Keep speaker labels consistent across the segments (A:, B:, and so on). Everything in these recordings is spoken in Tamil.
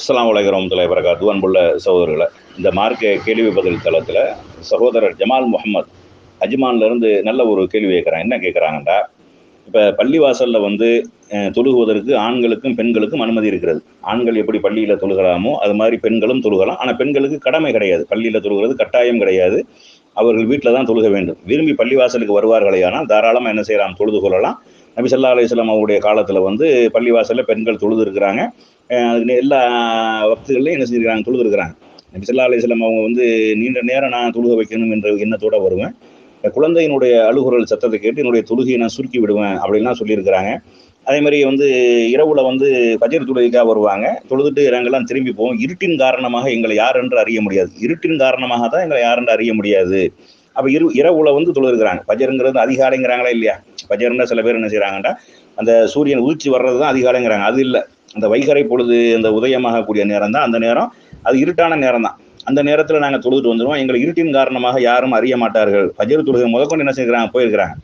A: அஸ்லாம் வலைக்கம் தலை வரகாத்து அன்புள்ள சகோதரர்களை இந்த மார்க்க கேள்வி பதில் தளத்தில் சகோதரர் ஜமால் முகமது அஜ்மான்லேருந்து நல்ல ஒரு கேள்வி கேட்குறாங்க என்ன கேட்குறாங்கண்டா? இப்போ பள்ளிவாசலில் வந்து தொழுகுவதற்கு ஆண்களுக்கும் பெண்களுக்கும் அனுமதி இருக்கிறது. ஆண்கள் எப்படி பள்ளியில் தொழுகலாமோ அது மாதிரி பெண்களும் தொழுகலாம். ஆனால் பெண்களுக்கு கடமை கிடையாது. பள்ளியில் தொழுகிறது கட்டாயம் கிடையாது. அவர்கள் வீட்டில் தான் தொழுக வேண்டும். விரும்பி பள்ளிவாசலுக்கு வருவார்களே ஆனால் தாராளமாக என்ன செய்யலாம்? தொழுது கொள்ளலாம். நபி சல்லா அலிஸ்லாம் அவருடைய காலத்தில் வந்து பள்ளிவாசலில் பெண்கள் தொழுது இருக்கிறாங்க அதுக்கு எல்லா வக்துகள்லையும் என்ன செஞ்சுருக்கிறாங்க? தொழுது இருக்கிறாங்க நபி சல்லா அலிஸ்லாம் அவங்க வந்து நீண்ட நேரம் நான் தொழுக வைக்கணும் என்ற எண்ணத்தோடு வருவேன். குழந்தையினுடைய அழுகுரல் சத்தத்தை கேட்டு என்னுடைய தொழுகையை நான் சுருக்கி விடுவேன் அப்படின்லாம் சொல்லியிருக்கிறாங்க. அதே மாதிரி வந்து இரவுல வந்து பஜர் தொழுகைக்காக வருவாங்க. தொழுதுட்டு நாங்கள்லாம் திரும்பி போவோம். இருட்டின் காரணமாக எங்களை யார் என்று அறிய முடியாது. இருட்டின் காரணமாக தான் எங்களை யார் என்று அறிய முடியாது. அப்போ இரு இரவுல வந்து தொழுகிறாங்க பஜருங்கிறது அதிகாலைங்கிறாங்களா இல்லையா? பஜர்னா சில பேர் என்ன செய்கிறாங்கன்னா அந்த சூரியன் உதிச்சு வர்றது தான் அதிகாலைங்கிறாங்க. அது இல்லை. அந்த வைகரை பொழுது அந்த உதயமாகக்கூடிய நேரம் தான் அந்த நேரம் அது இருட்டான நேரம் தான் அந்த நேரத்தில் நாங்கள் தொழுதுட்டு வந்துடுவோம் எங்களை இருட்டின் காரணமாக யாரும் அறிய மாட்டார்கள். பஜர் தொழுகை முதற்கொண்டு என்ன செய்கிறாங்க போயிருக்கிறாங்க.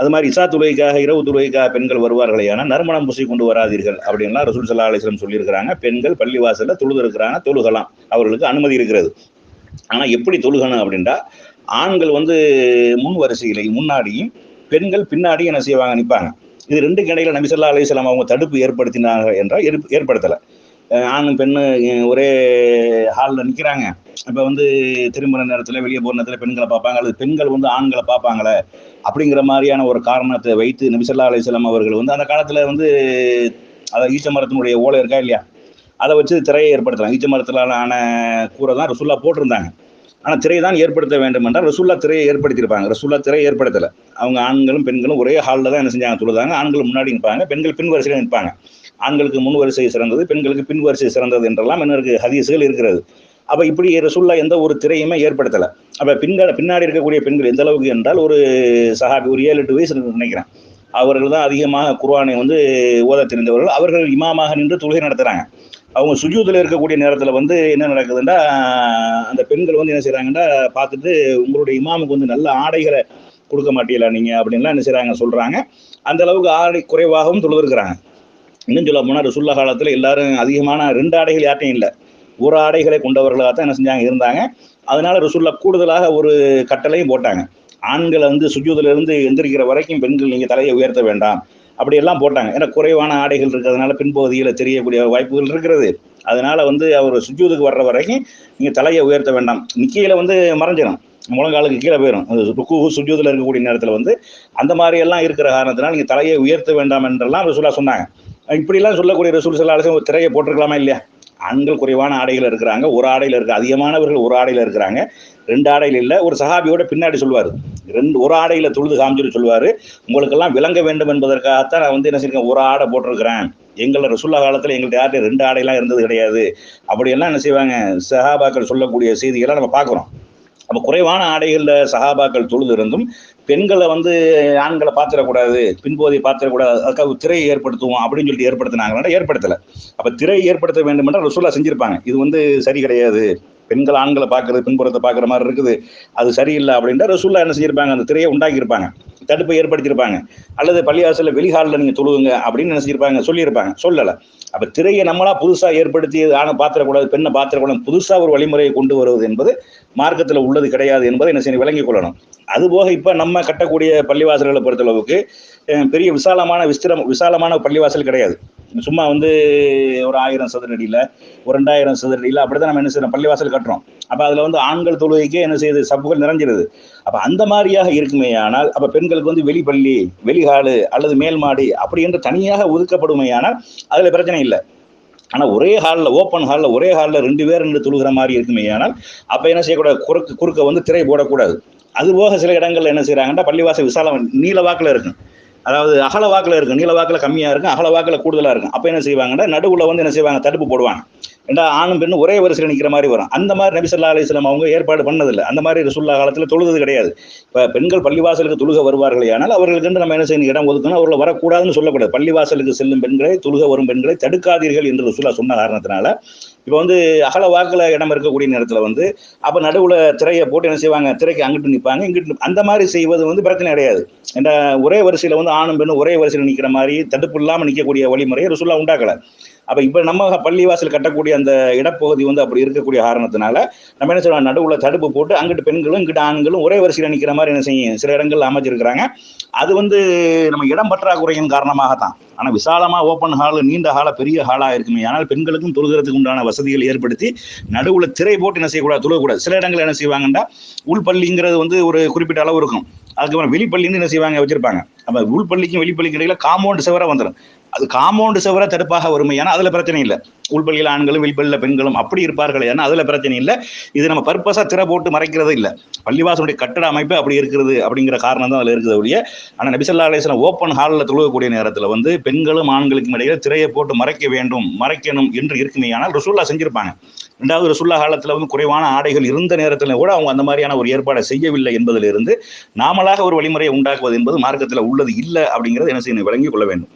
A: அது மாதிரி இசா தொழுகைக்காக இரவு தொழுகைக்காக பெண்கள் வருவார்களே ஆனால் நறுமணம் பூசி கொண்டு வராதீர்கள் அப்படின்லாம் ரசூல் சல்லா அலிஸ்லம் சொல்லியிருக்கிறாங்க. பெண்கள் பள்ளிவாசலில் தொழுது இருக்கிறாங்க தொழுகலாம். அவர்களுக்கு அனுமதி இருக்கிறது. ஆனால் எப்படி தொழுகணும் அப்படின்டா ஆண்கள் வந்து முன் வரிசையில முன்னாடியும் பெண்கள் பின்னாடியும் என்ன செய்வாங்க நிற்பாங்க இது ரெண்டு இடையில நபி ஸல்லல்லாஹு அவங்க தடுப்பு ஏற்படுத்தினாங்க என்றால் ஏற்ப- ஏற்படுத்தலை. ஆணும் பெண்ணு ஒரே ஹாலில் நிற்கிறாங்க இப்போ வந்து திருமண நேரத்தில் வெளியே போகிற நேரத்தில் பெண்களை பார்ப்பாங்க அல்லது பெண்கள் வந்து ஆண்களை பார்ப்பாங்களே அப்படிங்கிற மாதிரியான ஒரு காரணத்தை வைத்து நபிசல்லா அலிஸ்லாம் அவர்கள் வந்து அந்த காலத்தில் வந்து அதை ஈச்ச மரத்தினுடைய ஓலை இருக்கா இல்லையா? அதை வச்சு திரையை ஏற்படுத்தலாம். ஈச்ச மரத்திலான ஆன கூரை தான் ரசுல்லா போட்டிருந்தாங்க. ஆனால் திரை தான் ஏற்படுத்த வேண்டும் என்றால் ரசூல்லா திரையை ஏற்படுத்தியிருப்பாங்க. ரசூல்லா திரையை ஏற்படுத்தலை. அவங்க ஆண்களும் பெண்களும் ஒரே ஹாலில் தான் என்ன செஞ்சாங்க? தொழுதாங்க. ஆண்கள் முன்னாடி நிற்பாங்க பெண்கள் பின் வரிசையில் நிற்பாங்க. ஆண்களுக்கு முன் வரிசை சிறந்தது பெண்களுக்கு பின் வரிசை சிறந்தது என்றெல்லாம் என்ன ஹதீசுகள் இருக்கிறது. அப்போ இப்படி ரசூல்லா எந்த ஒரு திரையுமே ஏற்படுத்தலை. அப்போ பின்கள் பின்னாடி இருக்கக்கூடிய பெண்கள் எந்த அளவுக்கு என்றால் ஒரு சஹாபி ஒரு ஏழு எட்டு வயசு நினைக்கிறேன். அவர்கள் தான் அதிகமாக குர்வானை வந்து ஓத தெரிந்தவர்கள். அவர்கள் இமாமாக நின்று தொழுகை நடத்துகிறாங்க அவங்க சுஜூதில் இருக்கக்கூடிய நேரத்தில் வந்து என்ன நடக்குதுன்னா அந்த பெண்கள் வந்து என்ன செய்கிறாங்கன்னா பார்த்துட்டு உங்களுடைய இமாமுக்கு வந்து நல்ல ஆடைகளை கொடுக்க மாட்டீங்களா நீங்கள் அப்படின்லாம் என்ன செய்கிறாங்க சொல்கிறாங்க அந்த அளவுக்கு ஆடை குறைவாகவும் தொழுதுருக்குறாங்க. இன்னும் சொல்ல போனால் ரசுல்லா காலத்தில் எல்லாரும் அதிகமான ரெண்டு ஆடைகள் யார்ட்டையும் இல்லை. ஒரு ஆடைகளை கொண்டவர்களாக தான் என்ன செஞ்சாங்க இருந்தாங்க. அதனால ரசுல்லா கூடுதலாக ஒரு கட்டளையும் போட்டாங்க. ஆண்களை வந்து சுஜூதிலிருந்து எந்திரிக்கிற வரைக்கும் பெண்கள் நீங்கள் தலையை உயர்த்த வேண்டாம். அப்படியெல்லாம் போட்டாங்க. ஏன்னா குறைவான ஆடைகள் இருக்கிறதுனால பின்பகுதியில் தெரியக்கூடிய வாய்ப்புகள் இருக்கிறது. அதனால் வந்து அவர் சுஜூதுக்கு வர்ற வரைக்கும் நீங்கள் தலையை உயர்த்த வேண்டாம். நிக்கையில் வந்து மறைஞ்சிடும் முழங்காலுக்கு கீழே போயிடும் அது ருக்கு சுஜூதில் இருக்கக்கூடிய நேரத்தில் வந்து அந்த மாதிரி எல்லாம் இருக்கிற காரணத்தினால் நீங்கள் தலையை உயர்த்த வேண்டாம் என்றெல்லாம் ரசூலா சொன்னாங்க. இப்படிலாம் சொல்லக்கூடிய ரசூல் சில ஒரு திரையை போட்டிருக்கலாமா இல்லையா? ஆண்கள் குறைவான ஆடைகள் இருக்கிறாங்க. ஒரு ஆடையில் இருக்க அதிகமானவர்கள் ஒரு ஆடையில் இருக்கிறாங்க. ரெண்டு ஆடையில் இல்லை ஒரு சஹாபியோட பின்னாடி சொல்லுவார் ரெண்டு ஒரு ஆடையில் தொழுது காமிச்சிட்டு சொல்லுவார் உங்களுக்கெல்லாம் விளங்க வேண்டும் என்பதற்காகத்தான் நான் வந்து என்ன செய்யிருக்கேன் ஒரு ஆடை போட்டிருக்கிறேன். எங்களை ரசுல்லா காலத்தில் எங்கள்கிட்ட யார்கிட்ட ரெண்டு ஆடையெல்லாம் இருந்தது கிடையாது. அப்படியெல்லாம் என்ன செய்வாங்க? சஹாபாக்கள் சொல்லக்கூடிய செய்திகளை நம்ம பார்க்குறோம். அப்போ குறைவான ஆடைகளில் சகாபாக்கள் தொழுது இருந்தும் பெண்களை வந்து ஆண்களை பார்த்துடக்கூடாது பின்போதை பார்த்துடக்கூடாது அதுக்காக திரையை ஏற்படுத்துவோம் அப்படின்னு சொல்லிட்டு ஏற்படுத்தினாங்கன்னா ஏற்படுத்தலை. அப்போ திரையை ஏற்படுத்த வேண்டும் என்றால் ரசூலா செஞ்சுருப்பாங்க. இது வந்து சரி கிடையாது. பெண்கள் ஆண்களை பார்க்கறது பின்புறத்தை பார்க்குற மாதிரி இருக்குது. அது சரியில்லை அப்படின்ட்டு ரசூல்லா என்ன செஞ்சிருப்பாங்க? அந்த திரையை உண்டாக்கியிருப்பாங்க. தடுப்பை ஏற்படுத்தியிருப்பாங்க. அல்லது பள்ளிவாசலில் வெளிஹாலில் நீங்கள் தொழுவுங்க அப்படின்னு என்ன செஞ்சிருப்பாங்க? சொல்லியிருப்பாங்க. சொல்லலை. அப்போ திரையை நம்மளா புதுசாக ஏற்படுத்தி ஆணை பாத்திரக்கூடாது பெண்ணை பாத்திரக்கூடாது புதுசாக ஒரு வழிமுறையை கொண்டு வருவது என்பது மார்க்கத்தில் உள்ளது கிடையாது என்பதை என்ன செய்ய விளங்கிக் கொள்ளணும். அதுபோக இப்போ நம்ம கட்டக்கூடிய பள்ளிவாசல்களை பொறுத்தளவுக்கு பெரிய விசாலமான விஸ்திரம் விசாலமான பள்ளிவாசல் கிடையாது. சும்மா வந்து ஒரு ஆயிரம் சதுரடியில் ஒரு ரெண்டாயிரம் சதுரடியில் அப்படி தான் நம்ம என்ன செய்யறோம் பள்ளிவாசல் கட்டுறோம். அப்போ அதில் வந்து ஆண்கள் தொழுகைக்கே என்ன செய்யுது? சப்புகள் நிறைஞ்சிருது. அப்போ அந்த மாதிரியாக இருக்குமே ஆனால் அப்போ பெண்களுக்கு வந்து வெளிப்பள்ளி வெளிகாடு அல்லது மேல்மாடி அப்படி என்று தனியாக ஒதுக்கப்படுமையானால் அதில் பிரச்சனை இல்லை. ஆனால் ஒரே ஹாலில் ஓப்பன் ஹாலில் ஒரே ஹாலில் ரெண்டு பேர் ரெண்டு தொழுகிற மாதிரி இருக்குமே ஆனால் அப்போ என்ன செய்யக்கூடாது? குறுக்கு குறுக்க வந்து திரை போடக்கூடாது. அதுபோக சில இடங்களில் என்ன செய்கிறாங்கன்னா பள்ளிவாசல் விசாலம் நீல வாக்கில் இருக்கும். அதாவது அகல வாக்கில் இருக்கும் நீள வாக்கில் கம்மியாக இருக்கும் அகல வாக்கில் கூடுதலாக இருக்கும். அப்போ என்ன செய்வாங்கன்னா நடுவில் வந்து என்ன செய்வாங்க தடுப்பு போடுவாங்க. ரெண்டா ஆணும் பெண்ணும் ஒரே வரிசையில் நிற்கிற மாதிரி வரும். அந்த மாதிரி நபி சொல்லா அலிஸ்லாம் அவங்க ஏற்பாடு பண்ணதில்லை. அந்த மாதிரி ரசுல்லா காலத்தில் தொழுது கிடையாது. இப்போ பெண்கள் பள்ளிவாசலுக்கு தொழுக வருவார்கள் ஆனால் அவர்களுக்கு நம்ம என்ன செய்யணும்? இடம் ஒதுக்கணும். அவர்களை வரக்கூடாதுன்னு சொல்லக்கூடாது. பள்ளிவாசலுக்கு செல்லும் பெண்களை தொழுக வரும் பெண்களை தடுக்காதீர்கள் என்று ரசுல்லா சொன்ன காரணத்தினால இப்போ வந்து அகல வாக்கில் இடம் இருக்கக்கூடிய நேரத்தில் வந்து அப்போ நடுவில் திரையை போட்டு என்ன செய்வாங்க? திரைக்கு அங்கிட்டு நிற்பாங்க இங்கிட்டு அந்த மாதிரி செய்வது வந்து பிரச்சனை கிடையாது. என்ற ஒரே வரிசையில் வந்து ஆணும் பெண்ணும் ஒரே வரிசையில் நிற்கிற மாதிரி தடுப்பு இல்லாமல் நிற்கக்கூடிய வழிமுறையை ரசுல்லா உண்டாக்கலை. அப்ப இப்ப நம்ம பள்ளிவாசல் கட்டக்கூடிய அந்த இடப்பகுதி வந்து அப்படி இருக்கக்கூடிய காரணத்தினால நம்ம என்ன செய்வோம் நடுவுல தடுப்பு போட்டு அங்கிட்டு பெண்களும் இங்கிட்டு ஆண்களும் ஒரே வரிசையில் நிற்கிற மாதிரி என்ன செய்யும் சில இடங்கள் அமைச்சிருக்கிறாங்க. அது வந்து நம்ம இடம் பற்றாக்குறையின் காரணமாகத்தான். ஆனா விசாலமா ஓப்பன் ஹால் நீண்ட ஹாலாக பெரிய ஹாலா இருக்குமே. ஆனால் பெண்களுக்கும் தொழுகிறதுக்கு உண்டான வசதிகள் ஏற்படுத்தி நடுவுல திரை போட்டு என்ன செய்யக்கூடாது தொழுகக்கூடாது. சில இடங்கள் என்ன செய்வாங்கன்னா உள்பள்ளிங்கிறது வந்து ஒரு குறிப்பிட்ட அளவு இருக்கும். அதுக்கப்புறம் வெளிப்பள்ளின்னு என்ன செய்வாங்க? வச்சிருப்பாங்க. அப்ப உள்பள்ளிக்கும் வெளிப்பள்ளிக்கும் இடையில காம்பவுண்ட் செவரா வந்துடும் அது காம்பவுண்ட் செவராக தடுப்பாக வறுமை. ஏன்னா அதுல பிரச்சனை இல்லை. உள்பள்ளியில் ஆண்களும் வெளிப்பள்ளியில் பெண்களும் அப்படி இருப்பார்கள் ஏன்னா அதுல பிரச்சனை இல்லை. இது நம்ம பர்பஸா திரை போட்டு மறைக்கிறது இல்லை. பள்ளிவாசனுடைய கட்டட அமைப்பு அப்படி இருக்கிறது அப்படிங்கிற காரணம் தான் அதில் இருக்குது ஒழிய ஆனால் நபிசல்லா அலிஸ்லாம் ஓப்பன் ஹாலில் தொழுகக்கூடிய நேரத்தில் வந்து பெண்களும் ஆண்களுக்கும் இடையில திரையை போட்டு மறைக்க வேண்டும் மறைக்கணும் என்று இருக்குமே ஆனால் ரசூல்லா செஞ்சிருப்பாங்க. ரெண்டாவது ரசுல்லா காலத்தில் வந்து குறைவான ஆடைகள் இருந்த நேரத்தில் கூட அவங்க அந்த மாதிரியான ஒரு ஏற்பாடை செய்யவில்லை என்பதிலிருந்து நாமளாக ஒரு வழிமுறையை உண்டாக்குவது என்பது மார்க்கத்தில் உள்ளது இல்லை அப்படிங்கிறது என்ன செய்யணும் விளங்கிக் கொள்ள வேண்டும்.